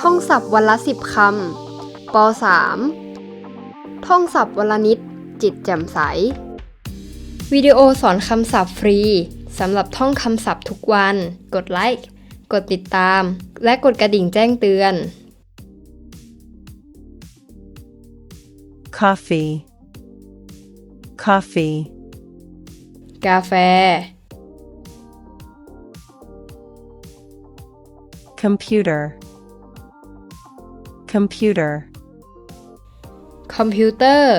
ท่องศัพท์วันละสิบคำป .3 ท่องศัพท์วันละนิด จิตแจ่มใส วิดีโอสอนคำศัพท์ฟรีสำหรับท่องคำศัพท์ทุกวัน กดไลค์ กดติดตาม และกดกระดิ่งแจ้งเตือน coffee coffee กาแฟ computer computer คอมพิวเตอร์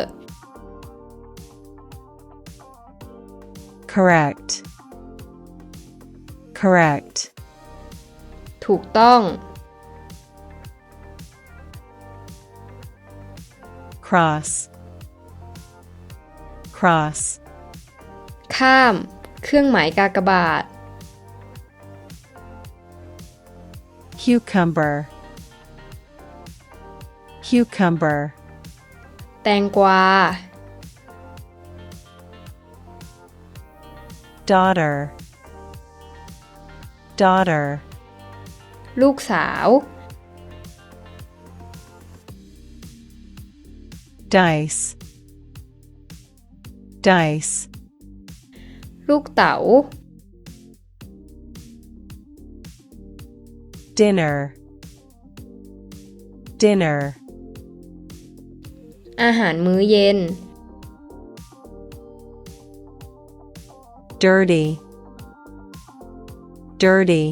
correct correct ถูกต้อง cross cross ข้าม เครื่องหมายกากบาท cucumber cucumber แตงกวา daughter daughter ลูกสาว dice dice ลูกเต๋า dinner dinner อาหารมื้อเย็น dirty dirty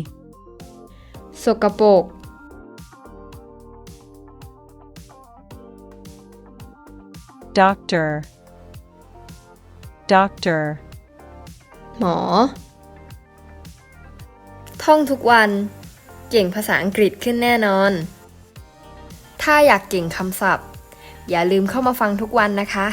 สกปรก doctor doctor หมอ ท่องทุกวัน เก่งภาษาอังกฤษขึ้นแน่นอน ถ้าอยากเก่งคำศัพท์ อย่าลืมเข้ามาฟังทุกวันนะคะ